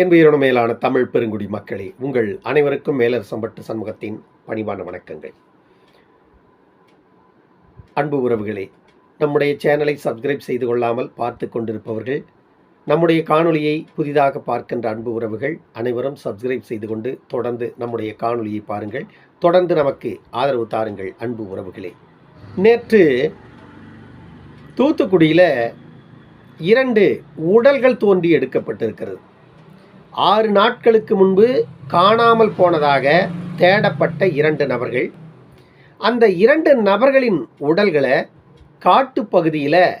என் மேலான தமிழ் பெருங்குடி மக்களே உங்கள் அனைவருக்கும் மேலர் சம்பட்டு சண்முகத்தின் பணிவான வணக்கங்கள். அன்பு உறவுகளே நம்முடைய சேனலை சப்ஸ்கிரைப் செய்து கொள்ளாமல் பார்த்து கொண்டிருப்பவர்கள் நம்முடைய காணொளியை புதிதாக பார்க்கின்ற அன்பு உறவுகள் அனைவரும் சப்ஸ்கிரைப் செய்து கொண்டு தொடர்ந்து நம்முடைய காணொளியை பாருங்கள். தொடர்ந்து நமக்கு ஆதரவு தாருங்கள் அன்பு உறவுகளே. நேற்று தூத்துக்குடியில் இரண்டு உடல்கள் தோண்டி எடுக்கப்பட்டிருக்கிறது. ஆறு நாட்களுக்கு முன்பு காணாமல் போனதாக தேடப்பட்ட இரண்டு நபர்கள். அந்த இரண்டு நபர்களின் உடல்களை காட்டுப்பகுதியில்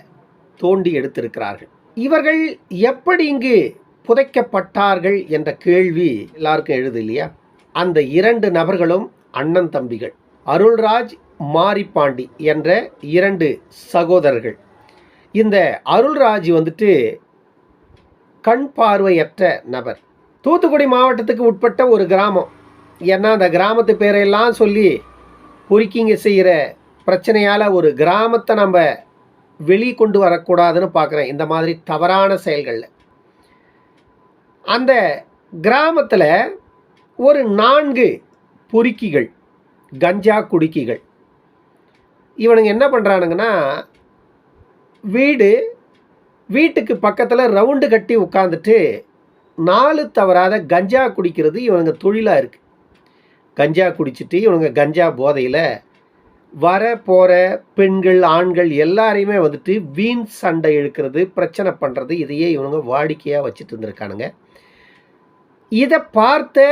தோண்டி எடுத்திருக்கிறார்கள். இவர்கள் எப்படி இங்கு புதைக்கப்பட்டார்கள் என்ற கேள்வி எல்லாருக்கும் எழுது இல்லையா? அந்த இரண்டு நபர்களும் அண்ணன் தம்பிகள். அருள்ராஜ் மாரிப்பாண்டி என்ற இரண்டு சகோதரர்கள். இந்த அருள்ராஜ் வந்துட்டு கண் பார்வையற்ற நபர். தூத்துக்குடி மாவட்டத்துக்கு உட்பட்ட ஒரு கிராமம். ஏன்னா அந்த கிராமத்து பேரையெல்லாம் சொல்லி பொறுக்கிங்க செய்கிற பிரச்சனையால் ஒரு கிராமத்தை நம்ம வெளி கொண்டு வரக்கூடாதுன்னு பார்க்குறேன். இந்த மாதிரி தவறான செயல்களில். அந்த கிராமத்தில் ஒரு நான்கு பொறுக்கிகள் கஞ்சா குடுக்கிகள். இவனுங்க என்ன பண்ணுறானுங்கன்னா வீடு வீட்டுக்கு பக்கத்தில் ரவுண்டு கட்டி உட்காந்துட்டு நாலு தவறாத கஞ்சா குடிக்கிறது இவனுங்க தொழிலாக இருக்குது கஞ்சா குடிச்சிட்டு இவனுங்க கஞ்சா போதையில் வர போகிற பெண்கள் ஆண்கள் எல்லாரையுமே வந்துட்டு வீண் சண்டை இழுக்கிறது பிரச்சனை பண்ணுறது இதையே இவனுங்க வாடிக்கையாக வச்சுட்டு இருந்திருக்கானுங்க. இதை பார்த்த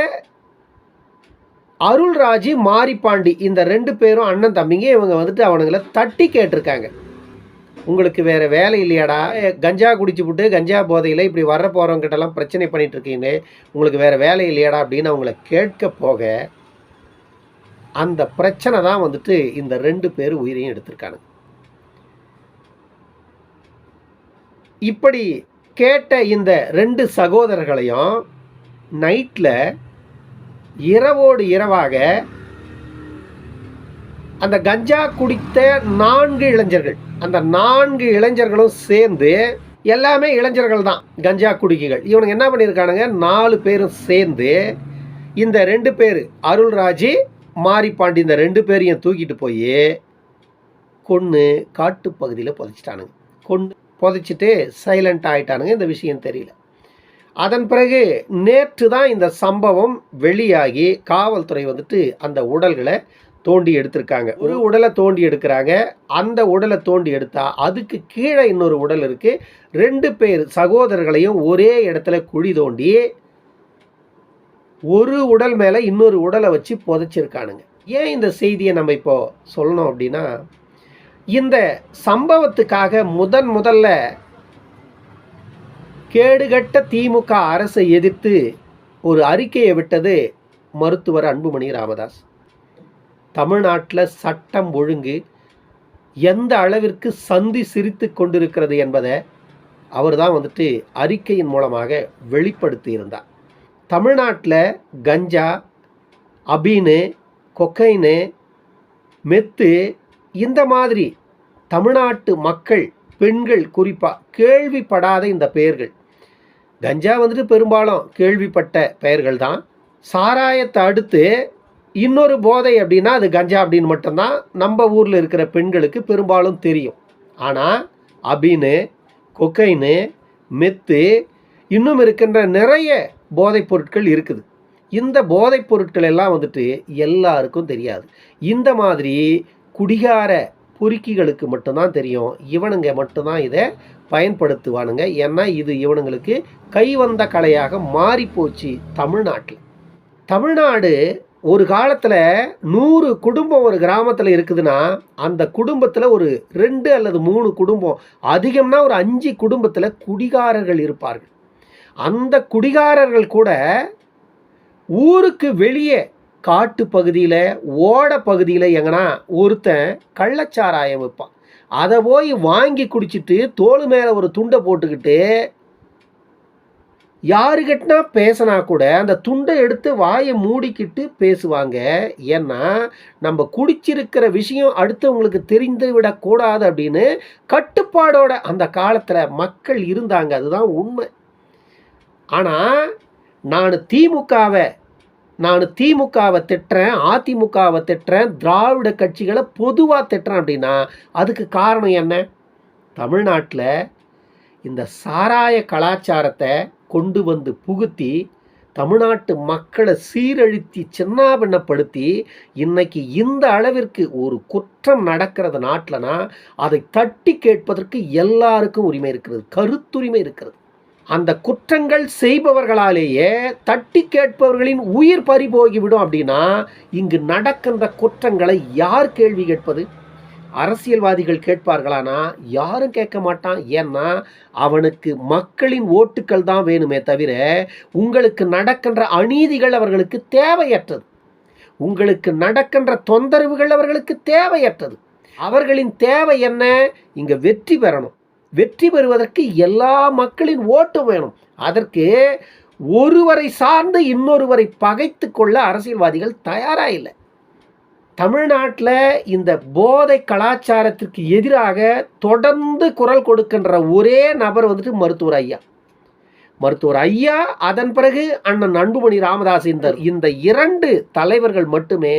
அருள்ராஜி மாரிப்பாண்டி இந்த ரெண்டு பேரும் அண்ணன் தம்பிங்க இவங்க வந்துட்டு அவனுங்களை தட்டி கேட்டிருக்காங்க. உங்களுக்கு வேறு வேலை இல்லையாடா? கஞ்சா குடிச்சு விட்டு கஞ்சா போதையில் இப்படி வர போகிறவங்கிட்டலாம் பிரச்சனை பண்ணிகிட்டு இருக்கீங்க உங்களுக்கு வேறு வேலை இல்லையாடா அப்படின்னு அவங்கள கேட்க போக அந்த பிரச்சனை தான் வந்துட்டு இந்த ரெண்டு பேர் உயிரையும் எடுத்திருக்கானுங்க. இப்படி கேட்ட இந்த ரெண்டு சகோதரர்களையும் நைட்டில் இரவோடு இரவாக அந்த கஞ்சா குடித்த நான்கு இளைஞர்கள். அந்த நான்கு இளைஞர்களும் சேர்ந்து எல்லாமே இளைஞர்கள் தான் கஞ்சா குடிக்கிகள். இவனுங்க என்ன பண்ணியிருக்கானுங்க? நாலு பேரும் சேர்ந்து இந்த ரெண்டு பேர் அருள்ராஜி மாரிப்பாண்டி இந்த ரெண்டு பேரையும் தூக்கிட்டு போய் கொன்று காட்டு பகுதியில் புதைச்சிட்டானுங்க. கொண்டு புதைச்சிட்டு சைலண்ட் ஆகிட்டானுங்க இந்த விஷயம் தெரியல. அதன் பிறகு நேற்று தான் இந்த சம்பவம் வெளியாகி காவல்துறை வந்துட்டு அந்த உடல்களை தோண்டி எடுத்திருக்காங்க. ஒரு உடலை தோண்டி எடுக்கிறாங்க. அந்த உடலை தோண்டி எடுத்தா அதுக்கு கீழே இன்னொரு உடல் இருக்கு. ரெண்டு பேர் சகோதரர்களையும் ஒரே இடத்துல குழி தோண்டி ஒரு உடல் மேலே இன்னொரு உடலை வச்சு புதைச்சிருக்கானுங்க. ஏன் இந்த செய்தியை நம்ம இப்போ சொல்லணும் அப்படின்னா இந்த சம்பவத்துக்காக முதன் முதல்ல கேடுகட்ட திமுக அரசை எதிர்த்து ஒரு அறிக்கையை விட்டது மருத்துவர் அன்புமணி ராமதாஸ். தமிழ்நாட்டில் சட்டம் ஒழுங்கு எந்த அளவிற்கு சந்தி சிரித்து கொண்டிருக்கிறது என்பதை அவர் தான் வந்துட்டு அறிக்கையின் மூலமாக வெளிப்படுத்தி இருந்தார். தமிழ்நாட்டில் கஞ்சா அபீனு கொக்கைனு மெத்து இந்த மாதிரி தமிழ்நாட்டு மக்கள் பெண்கள் குறிப்பாக கேள்விப்படாத இந்த பெயர்கள். கஞ்சா வந்துட்டு பெரும்பாலும் கேள்விப்பட்ட பெயர்கள் தான் சாராயத்தை அடுத்து இன்னொரு போதை அப்படின்னா அது கஞ்சா அப்படின்னு மட்டும்தான். நம்ம ஊரில் இருக்கிற பெண்களுக்கு பெரும்பாலும் தெரியும். ஆனால் அபின்னு கொக்கைனு மெத்து இன்னும் இருக்கின்ற நிறைய போதைப் பொருட்கள் இருக்குது. இந்த போதைப் பொருட்கள் எல்லாம் வந்துட்டு எல்லாருக்கும் தெரியாது. இந்த மாதிரி குடிகார பொறுக்கிகளுக்கு மட்டும்தான் தெரியும். இவனுங்க மட்டும்தான் இதை பயன்படுத்துவானுங்க. ஏன்னா இது இவனுங்களுக்கு கைவந்த கலையாக மாறிப்போச்சு தமிழ்நாட்டில். தமிழ்நாடு ஒரு காலத்தில் நூறு குடும்பம் ஒரு கிராமத்தில் இருக்குதுன்னா அந்த குடும்பத்தில் ஒரு ரெண்டு அல்லது மூணு குடும்பம் அதிகம்னா ஒரு அஞ்சு குடும்பத்தில் குடிகாரர்கள் இருப்பார்கள். அந்த குடிகாரர்கள் கூட ஊருக்கு வெளியே காட்டு பகுதியில் ஓட பகுதியில் எங்கன்னா ஒருத்தன் கள்ளச்சாராயம் வைப்பான் அதை போய் வாங்கி குடிச்சிட்டு தோல் மேலே ஒரு துண்டை போட்டுக்கிட்டு யாருக்கிட்டனா பேசினா கூட அந்த துண்டை எடுத்து வாயை மூடிக்கிட்டு பேசுவாங்க. ஏன்னா நம்ம குடிச்சிருக்கிற விஷயம் அடுத்தவங்களுக்கு தெரிந்து விடக்கூடாது அப்படின்னு கட்டுப்பாடோட அந்த காலத்தில் மக்கள் இருந்தாங்க. அதுதான் உண்மை. ஆனால் நான் திமுகவை நான் திமுகவை திட்டுறேன் அதிமுகவை திட்டுறேன் திராவிட கட்சிகளை பொதுவாக திட்டுறேன் அப்படின்னா அதுக்கு காரணம் என்ன? தமிழ்நாட்டில் இந்த சாராய கலாச்சாரத்தை கொண்டு வந்து புகுத்தி தமிழ்நாட்டு மக்களை சீரழித்து சின்னாபின்னப்படுத்தி இன்னைக்கு இந்த அளவிற்கு ஒரு குற்றம் நடக்கிறது நாட்டிலனா அதை தட்டி கேட்பதற்கு எல்லாருக்கும் உரிமை இருக்கிறது கருத்துரிமை இருக்கிறது. அந்த குற்றங்கள் செய்பவர்களாலேயே தட்டி கேட்பவர்களின் உயிர் பறிபோகிவிடும் அப்படின்னா இங்கு நடக்கின்ற குற்றங்களை யார் கேள்வி கேட்பது? அரசியல்வாதிகள் கேட்பார்களானா? யாரும் கேட்க மாட்டான். ஏன்னா அவனுக்கு மக்களின் ஓட்டுக்கள் தான் வேணுமே தவிர உங்களுக்கு நடக்கின்ற அநீதிகள் அவர்களுக்கு தேவையற்றது. உங்களுக்கு நடக்கின்ற தொந்தரவுகள் அவர்களுக்கு தேவையற்றது. அவர்களின் தேவை என்ன? இங்கே வெற்றி பெறணும். வெற்றி பெறுவதற்கு எல்லா மக்களின் ஓட்டும் வேணும். அதற்கு ஒருவரை சார்ந்து இன்னொருவரை பகைத்து கொள்ள அரசியல்வாதிகள் தயாராக இல்லை. தமிழ்நாட்டில் இந்த போதை கலாச்சாரத்திற்கு எதிராக தொடர்ந்து குரல் கொடுக்கின்ற ஒரே நபர் வந்துட்டு மருத்துவர் ஐயா. மருத்துவர் ஐயா அதன் பிறகு அண்ணன் அன்புமணி ராமதாஸ் இந்த இந்த இரண்டு தலைவர்கள் மட்டுமே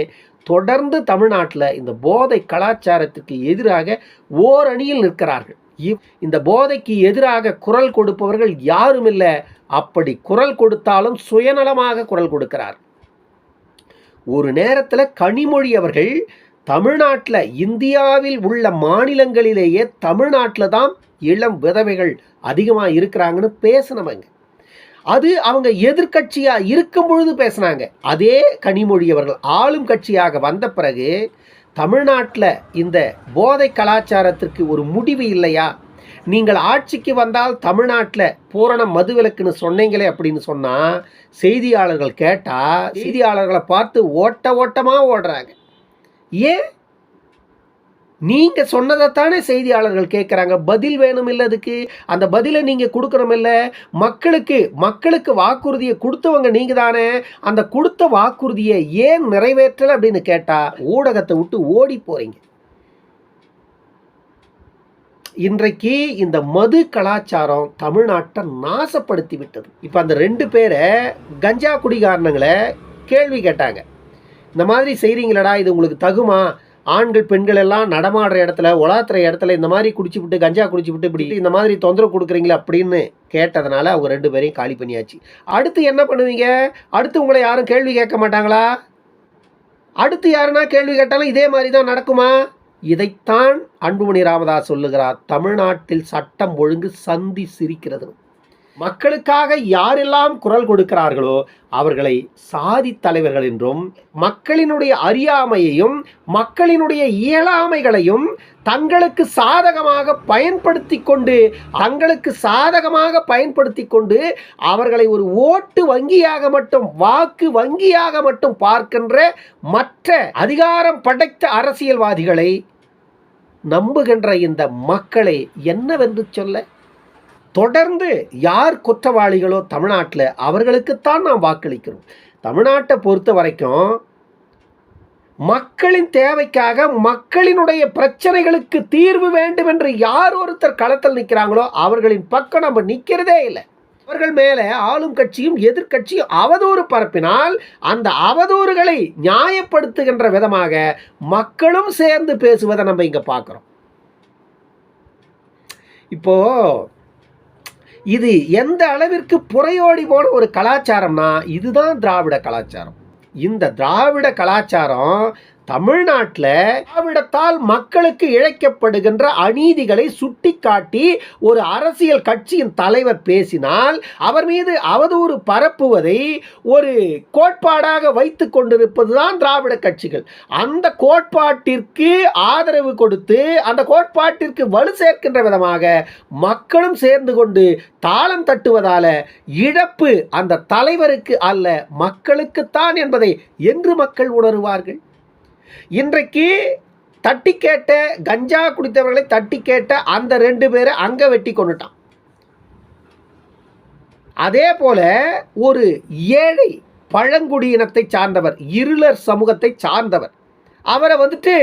தொடர்ந்து தமிழ்நாட்டில் இந்த போதை கலாச்சாரத்திற்கு எதிராக ஓர் அணியில் நிற்கிறார்கள். இவ் இந்த போதைக்கு எதிராக குரல் கொடுப்பவர்கள் யாரும் இல்லை அப்படி குரல் கொடுத்தாலும் சுயநலமாக குரல் கொடுக்கிறார். ஒரு நேரத்தில் கனிமொழி அவர்கள் தமிழ்நாட்டில் இந்தியாவில் உள்ள மாநிலங்களிலேயே தமிழ்நாட்டில் தான் இளம் விதவைகள் அதிகமாக இருக்கிறாங்கன்னு பேசினவங்க. அது அவங்க எதிர்க்கட்சியாக இருக்கும் பொழுது பேசினாங்க. அதே கனிமொழி அவர்கள் ஆளும் கட்சியாக வந்த பிறகு தமிழ்நாட்டில் இந்த போதை கலாச்சாரத்திற்கு ஒரு முடிவு இல்லையா? நீங்கள் ஆட்சிக்கு வந்தால் தமிழ்நாட்டில் பூரண மதுவிலக்குன்னு சொன்னீங்களே அப்படின்னு சொன்னால் செய்தியாளர்கள் கேட்டால் செய்தியாளர்களை பார்த்து ஓட்ட ஓட்டமாக ஓடுறாங்க. ஏன்? நீங்கள் சொன்னதைத்தானே செய்தியாளர்கள் கேட்குறாங்க. பதில் வேணும் இல்லை அதுக்கு. அந்த பதிலை நீங்கள் கொடுக்கணும் இல்லை மக்களுக்கு மக்களுக்கு வாக்குறுதியை கொடுத்தவங்க நீங்கள் தானே. அந்த கொடுத்த வாக்குறுதியை ஏன் நிறைவேற்றலை அப்படின்னு கேட்டால் ஊடகத்தை விட்டு ஓடி போகிறீங்க இன்றைக்கு இந்த மது கலாச்சாரம் தமிழ்நாட்டை நாசப்படுத்தி விட்டது. இப்போ அந்த ரெண்டு பேரை கஞ்சா குடிகாரணங்களை கேள்வி கேட்டாங்க. இந்த மாதிரி செய்கிறீங்களடா இது உங்களுக்கு தகுமா? ஆண்கள் பெண்கள் எல்லாம் நடமாடுற இடத்துல உலாத்துற இடத்துல இந்த மாதிரி குடிச்சு விட்டு கஞ்சா குடிச்சு விட்டு இப்படி இந்த மாதிரி தொந்தரவு கொடுக்குறீங்களே அப்படின்னு கேட்டதுனால அவங்க ரெண்டு பேரையும் காலி பண்ணியாச்சு. அடுத்து என்ன பண்ணுவீங்க? அடுத்து உங்களை யாரும் கேள்வி கேட்க மாட்டாங்களா? அடுத்து யாருன்னா கேள்வி கேட்டாலும் இதே மாதிரி தான் நடக்குமா? இதைத்தான் அன்புமணி ராமதாஸ் சொல்லுகிறார் தமிழ்நாட்டில் சட்டம் ஒழுங்கு சந்தி சிரிக்கிறது. மக்களுக்காக யாரெல்லாம் குரல் கொடுக்கிறார்களோ அவர்களை சாதி தலைவர்கள் என்றும் மக்களினுடைய அறியாமையையும் மக்களினுடைய இயலாமைகளையும் தங்களுக்கு சாதகமாக பயன்படுத்தி கொண்டு தங்களுக்கு சாதகமாக பயன்படுத்தி கொண்டு அவர்களை ஒரு ஓட்டு வங்கியாக மட்டும் வாக்கு வங்கியாக மட்டும் பார்க்கின்ற மற்ற அதிகாரம் படைத்த அரசியல்வாதிகளை நம்புகின்ற இந்த மக்களை என்னவென்று சொல்ல? தொடர்ந்து யார் குற்றவாளிகளோ தமிழ்நாட்டில் அவர்களுக்குத்தான் நாம் வாக்களிக்கிறோம். தமிழ்நாட்டை பொறுத்த வரைக்கும் மக்களின் தேவைக்காக மக்களினுடைய பிரச்சனைகளுக்கு தீர்வு வேண்டும் என்று யார் ஒருத்தர் களத்தில் நிற்கிறாங்களோ அவர்களின் பக்கம் நம்ம நிற்கிறதே இல்லை. அவர்கள் மேலே ஆளும் கட்சியும் எதிர்க்கட்சியும் அவதூறு பரப்பினால் அந்த அவதூறுகளை நியாயப்படுத்துகின்ற விதமாக மக்களும் சேர்ந்து பேசுவதை நம்ம இங்கே பார்க்குறோம். இப்போ இது எந்த அளவிற்கு புறையோடி போன ஒரு கலாச்சாரம்னா இதுதான் திராவிட கலாச்சாரம். இந்த திராவிட கலாச்சாரம் தமிழ்நாட்டில் திராவிடத்தால் மக்களுக்கு இழைக்கப்படுகின்ற அநீதிகளை சுட்டிக்காட்டி ஒரு அரசியல் கட்சியின் தலைவர் பேசினால் அவர் மீது அவதூறு பரப்புவதை ஒரு கோட்பாடாக வைத்து கொண்டிருப்பது தான் திராவிட கட்சிகள். அந்த கோட்பாட்டிற்கு ஆதரவு கொடுத்து அந்த கோட்பாட்டிற்கு வலு சேர்க்கின்ற விதமாக மக்களும் சேர்ந்து கொண்டு தாளம் தட்டுவதால இழப்பு அந்த தலைவருக்கு அல்ல மக்களுக்குத்தான் என்பதை என்று மக்கள் உணருவார்கள்? இன்றைக்கு தட்டி கேட்ட கஞ்சா குடித்தவர்களை தட்டி கேட்ட அந்த ரெண்டு பேரை அங்கே வெட்டி கொண்டுட்டான். அதே போல ஒரு ஏழை பழங்குடியினத்தை சார்ந்தவர் இருளர் சமூகத்தை சார்ந்தவர் அவரை வந்துட்டு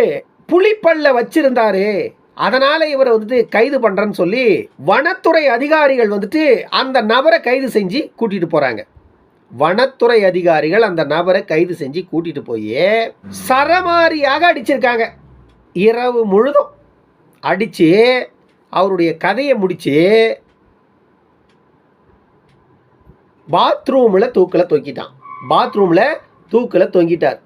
புலிப்பல்ல வச்சிருந்தாரு அதனால் இவரை வந்துட்டு கைது பண்றேன்னு சொல்லி வனத்துறை அதிகாரிகள் வந்துட்டு அந்த நபரை கைது செஞ்சு கூட்டிட்டு போகிறாங்க வனத்துறை அதிகாரிகள் அந்த நபரை கைது செஞ்சு கூட்டிட்டு போய் சரமாரியாக அடிச்சிருக்காங்க. இரவு முழுதும் அடித்து அவருடைய கதையை முடித்து பாத்ரூமில் தூக்கில் தொங்கிட்டான். பாத்ரூமில் தூக்கில் தொங்கிட்டார்.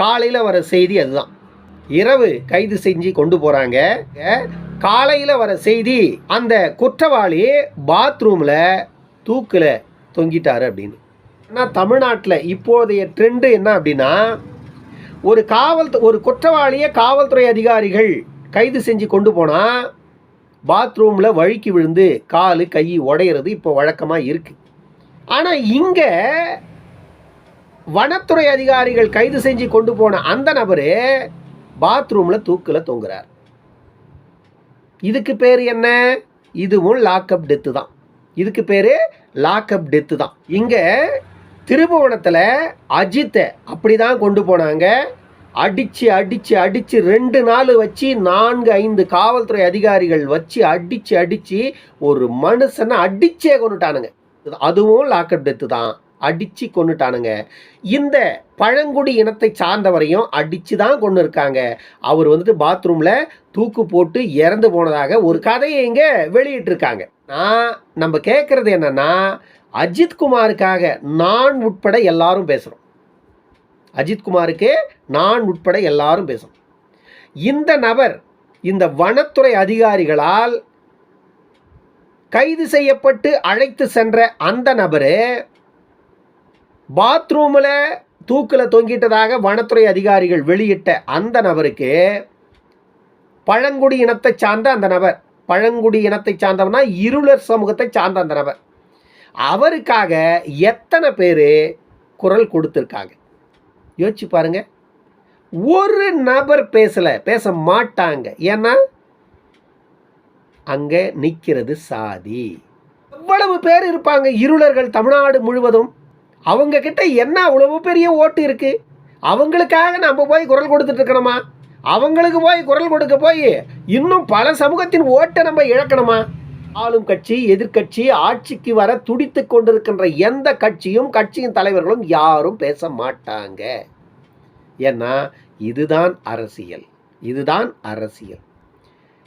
காலையில் வர செய்தி அதுதான். இரவு கைது செஞ்சு கொண்டு போகிறாங்க காலையில் வர செய்தி அந்த குற்றவாளி பாத்ரூமில் தூக்கில் தொங்கிட்டாரு அப்படின்னு. ஆனால் தமிழ்நாட்டில் இப்போதைய ட்ரெண்டு என்ன அப்படின்னா ஒரு காவல் ஒரு குற்றவாளியை காவல்துறை அதிகாரிகள் கைது செஞ்சு கொண்டு போனால் பாத்ரூமில் வழுக்கி விழுந்து காலு கை உடையிறது இப்போ வழக்கமாக இருக்குது ஆனால் இங்கே வனத்துறை அதிகாரிகள் கைது செஞ்சு கொண்டு போன அந்த நபர் பாத்ரூமில் தூக்கில் தொங்குறார். இதுக்கு பேர் என்ன? இதுவும் லாக்அப் டெத்து தான். இதுக்கு பேர் லாக்அப் டெத்து தான். இங்கே திருபுவனத்தில் அஜித்தை அப்படி தான் கொண்டு போனாங்க. அடித்து அடித்து அடித்து ரெண்டு நாள் வச்சு நான்கு ஐந்து காவல்துறை அதிகாரிகள் வச்சு அடித்து அடித்து ஒரு மனுஷனை அடிச்சே கொண்டுட்டானுங்க அதுவும் லாக்அப் டெத்து தான். அடித்து கொண்டுட்டானுங்க இந்த பழங்குடி இனத்தை சார்ந்தவரையும் அடித்து தான் கொண்டு இருக்காங்க அவர் வந்துட்டு பாத்ரூமில் தூக்கு போட்டு இறந்து போனதாக ஒரு கதையை இங்கே வெளியிட்டிருக்காங்க. நான் நம்ம கேட்குறது என்னன்னா அஜித்குமாருக்காக நான் உட்பட எல்லாரும் பேசுகிறோம் அஜித்குமாருக்கு நான் உட்பட எல்லாரும் பேசுகிறோம் இந்த நபர் இந்த வனத்துறை அதிகாரிகளால் கைது செய்யப்பட்டு அழைத்து சென்ற அந்த நபரு பாத்ரூமில் தூக்கில் தொங்கிட்டதாக வனத்துறை அதிகாரிகள் வெளியிட்ட அந்த நபருக்கு பழங்குடி இனத்தை சார்ந்த அந்த நபர் பழங்குடி இனத்தை சார்ந்தவனா இருளர் சமூகத்தை சார்ந்த அந்த நபர். அவருக்காக எத்தனை பேர் குரல் கொடுத்துருக்காங்க? யோசிச்சு பாருங்க. ஒரு நபர் பேசலை பேச மாட்டாங்க. ஏன்னா அங்கே நிற்கிறது சாதி. எவ்வளவு பேர் இருப்பாங்க இருளர்கள் தமிழ்நாடு முழுவதும்? அவங்க கிட்ட என்ன அவ்வளவு பெரிய ஓட்டு இருக்கு? அவங்களுக்காக நம்ம போய் குரல் கொடுத்துட்டு இருக்கணுமா? அவங்களுக்கு போய் குரல் கொடுக்க போய் இன்னும் பல சமூகத்தின் ஓட்டை நம்ம இழக்கணுமா? ஆளும் கட்சி எதிர்க்கட்சி ஆட்சிக்கு வர துடித்து கொண்டிருக்கின்ற எந்த கட்சியும் கட்சியின் தலைவர்களும் யாரும் பேச மாட்டாங்க. ஏன்னா இதுதான் அரசியல். இதுதான் அரசியல்.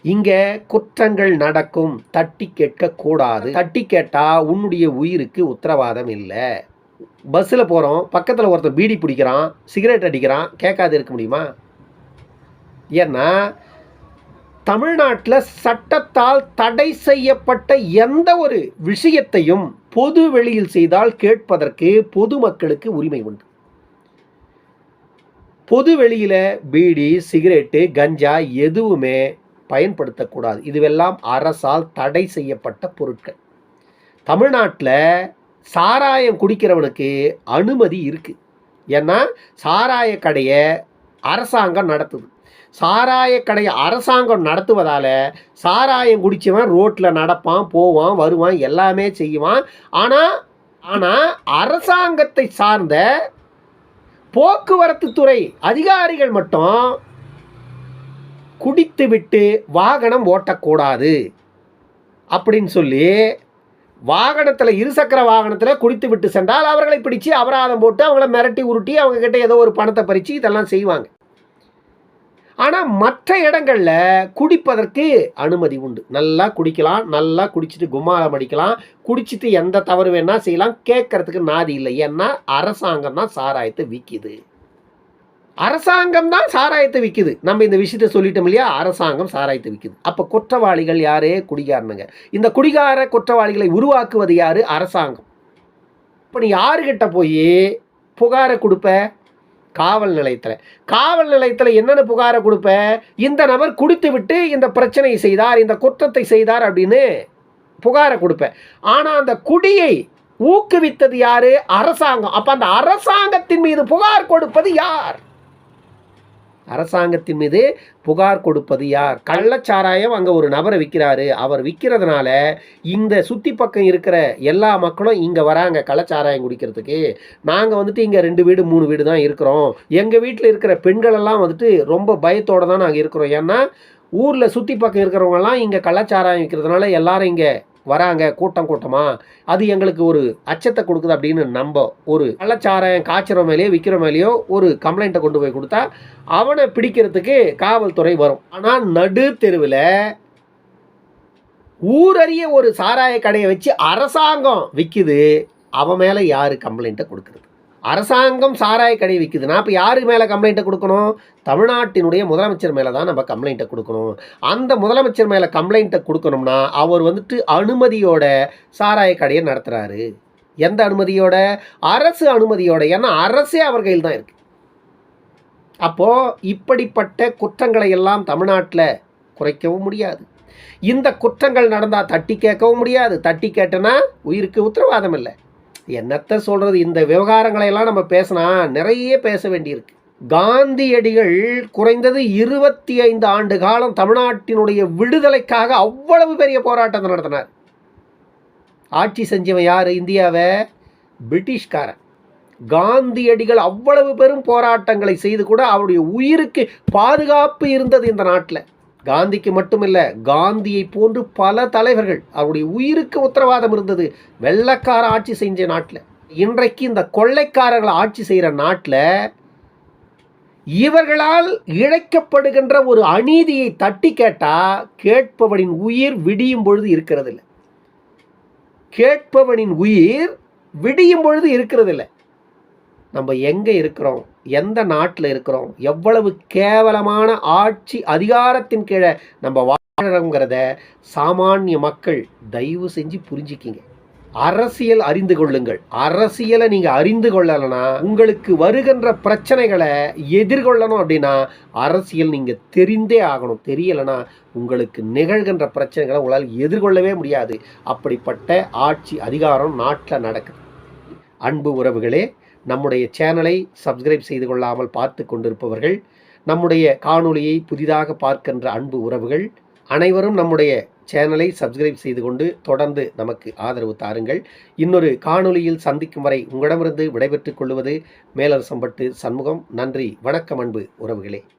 இங்க குற்றங்கள் நடக்கும். தட்டி கேட்க கூடாது தட்டி கேட்டா உன்னுடைய உயிருக்கு உத்தரவாதம் இல்லை. பஸ்ஸில் போகிறோம் பக்கத்தில் ஒருத்தர் பீடி பிடிக்கிறான் சிகரெட் அடிக்கிறான் கேட்காது இருக்க முடியுமா? ஏன்னா தமிழ்நாட்டில் சட்டத்தால் தடை செய்யப்பட்ட எந்த ஒரு விஷயத்தையும் பொது வெளியில் செய்தால் கேட்பதற்கு பொதுமக்களுக்கு உரிமை உண்டு. பொது வெளியில் பீடி சிகரெட்டு கஞ்சா எதுவுமே பயன்படுத்தக்கூடாது. இதுவெல்லாம் அரசால் தடை செய்யப்பட்ட பொருட்கள். தமிழ்நாட்டில் சாராயம் குடிக்கிறவனுக்கு அனுமதி இருக்குது ஏன்னா சாராய கடையை அரசாங்கம் நடத்துது. சாராய கடையை அரசாங்கம் நடத்துவதால் சாராயம் குடித்தவன் ரோட்டில் நடப்பான் போவான் வருவான் எல்லாமே செய்வான். ஆனால் ஆனால் அரசாங்கத்தை சார்ந்த போக்குவரத்து துறை அதிகாரிகள் மட்டும் குடித்துவிட்டு வாகனம் ஓட்டக்கூடாது. அப்படின்னு சொல்லி வாகனத்தில் இருசக்கர வாகனத்தில் குடித்து விட்டு சென்றால் அவர்களை பிடிச்சு அபராதம் போட்டு அவங்கள மிரட்டி உருட்டி அவங்க கிட்ட ஏதோ ஒரு பணத்தை பறித்து இதெல்லாம் செய்வாங்க. ஆனால் மற்ற இடங்களில் குடிப்பதற்கு அனுமதி உண்டு. நல்லா குடிக்கலாம் நல்லா குடிச்சிட்டு கும்மாளம் அடிக்கலாம் குடிச்சிட்டு எந்த தவறு வேணால் செய்யலாம் கேட்கறதுக்கு நாதி இல்லை. ஏன்னா அரசாங்கம் தான் சாராயத்தை விற்கிது அரசாங்கம் தான் சாராயத்தை விற்குது நம்ம இந்த விஷயத்த சொல்லிட்டோம் இல்லையா? அரசாங்கம் சாராயத்தை விற்குது அப்போ குற்றவாளிகள் யாரே? குடிகாரனுங்க. இந்த குடிகார குற்றவாளிகளை உருவாக்குவது யார்? அரசாங்கம். இப்போ நீ யாருக்கிட்ட போய் புகாரை கொடுப்ப? காவல் நிலையத்தில். காவல் நிலையத்தில் என்னென்ன புகாரை கொடுப்ப? இந்த நபர் குடித்து விட்டு இந்த பிரச்சனையை செய்தார் இந்த குற்றத்தை செய்தார் அப்படின்னு புகாரை கொடுப்பேன் ஆனால் அந்த குடியை ஊக்குவித்தது யாரு? அரசாங்கம். அப்போ அந்த அரசாங்கத்தின் மீது புகார் கொடுப்பது யார்? அரசாங்கத்தின் மீது புகார் கொடுப்பது யார்? கள்ளச்சாராயம் அங்கே ஒரு நபரை விற்கிறாரு அவர் விற்கிறதுனால இந்த சுற்றி பக்கம் இருக்கிற எல்லா மக்களும் இங்கே வராங்க கள்ளச்சாராயம் குடிக்கிறதுக்கு. நாங்கள் வந்துட்டு இங்கே ரெண்டு வீடு மூணு வீடு தான் இருக்கிறோம். எங்கள் வீட்டில் இருக்கிற பெண்களெல்லாம் வந்துட்டு ரொம்ப பயத்தோடு தான் நாங்கள் இருக்கிறோம். ஏன்னா ஊரில் சுற்றி பக்கம் இருக்கிறவங்கலாம் இங்கே கள்ளச்சாராயம் விற்கிறதுனால எல்லாரும் இங்கே வராங்க கூட்டம் கூட்டமாக அது எங்களுக்கு ஒரு அச்சத்தை கொடுக்குது அப்படின்னு நம்ப. ஒரு கள்ளச்சாரம் காய்ச்சற மேலேயோ விற்கிற மேலேயோ ஒரு கம்ப்ளைண்ட்டை கொண்டு போய் கொடுத்தா அவனை பிடிக்கிறதுக்கு காவல்துறை வரும். ஆனால் நடு தெருவில் ஊரறிய ஒரு சாராய கடையை வச்சு அரசாங்கம் விற்கிது அவன் மேலே யார் கம்ப்ளைண்ட்டை கொடுக்குறது? அரசாங்கம் சாராய கடை விற்குதுன்னா அப்போ யார் மேலே கம்ப்ளைண்ட்டை கொடுக்கணும்? தமிழ்நாட்டினுடைய முதலமைச்சர் மேலே தான் நம்ம கம்ப்ளைண்ட்டை கொடுக்கணும். அந்த முதலமைச்சர் மேலே கம்ப்ளைண்ட்டை கொடுக்கணும்னா அவர் வந்துட்டு அனுமதியோட சாராய கடையை நடத்துகிறாரு எந்த அனுமதியோட? அரசு அனுமதியோட. ஏன்னா அரசே அவர் கையில் தான் இருக்கு. அப்போது இப்படிப்பட்ட குற்றங்களை எல்லாம் தமிழ்நாட்டில் குறைக்கவும் முடியாது. இந்த குற்றங்கள் நடந்தால் தட்டி கேட்கவும் முடியாது. தட்டி கேட்டனா உயிருக்கு உத்தரவாதம் இல்லை. என்னத்த சொல்கிறது இந்த விவகாரங்களை எல்லாம் நம்ம பேசினா நிறைய பேச வேண்டியிருக்கு. காந்தியடிகள் குறைந்தது இருபத்தி ஐந்து ஆண்டு காலம் தமிழ்நாட்டினுடைய விடுதலைக்காக அவ்வளவு பெரிய போராட்டத்தை நடத்தினார். ஆட்சி செஞ்சவன் யார்? இந்தியாவை பிரிட்டிஷ்காரன். காந்தியடிகள் அவ்வளவு பெரும் போராட்டங்களை செய்து கூட அவருடைய உயிருக்கு பாதுகாப்பு இருந்தது இந்த நாட்டில். காந்திக்கு மட்டுமில்ல காந்தியை போன்று பல தலைவர்கள் அவருடைய உயிருக்கு உத்தரவாதம் இருந்தது. வெள்ளக்கார ஆட்சி செஞ்ச நாட்டில் இன்றைக்கு இந்த கொள்ளைக்காரர்கள் ஆட்சி செய்கிற நாட்டில் இவர்களால் இழைக்கப்படுகின்ற ஒரு அநீதியை தட்டி கேட்டால் கேட்பவனின் உயிர் விடியும் பொழுது இருக்கிறது இல்லை கேட்பவனின் உயிர் விடியும் பொழுது இருக்கிறது இல்லை நம்ம எங்கே இருக்கிறோம்? எந்த நாட்டில் இருக்கிறோம் எவ்வளவு கேவலமான ஆட்சி அதிகாரத்தின் கீழே நம்ம வாழறோங்கிறத சாமானிய மக்கள் தயவு செஞ்சு புரிஞ்சுக்கிங்க. அரசியல் அறிந்து கொள்ளுங்கள். அரசியலை நீங்கள் அறிந்து கொள்ளலைன்னா உங்களுக்கு வருகின்ற பிரச்சனைகளை எதிர்கொள்ளணும் அப்படின்னா அரசியல் நீங்கள் தெரிந்தே ஆகணும். தெரியலைன்னா உங்களுக்கு நிகழ்கின்ற பிரச்சனைகளை உங்களால் எதிர்கொள்ளவே முடியாது. அப்படிப்பட்ட ஆட்சி அதிகாரம் நாட்டில் நடக்குது. அன்பு உறவுகளே நம்முடைய சேனலை சப்ஸ்கிரைப் செய்து கொள்ளாமல் பார்த்து கொண்டிருப்பவர்கள் நம்முடைய காணொளியை புதிதாக பார்க்கின்ற அன்பு உறவுகள் அனைவரும் நம்முடைய சேனலை சப்ஸ்கிரைப் செய்து கொண்டு தொடர்ந்து நமக்கு ஆதரவு தாருங்கள். இன்னொரு காணொளியில் சந்திக்கும் வரை உங்களிடமிருந்து விடைபெற்றுக் கொள்வது மேலரசம்பட்டு சண்முகம். நன்றி வணக்கம் அன்பு உறவுகளே.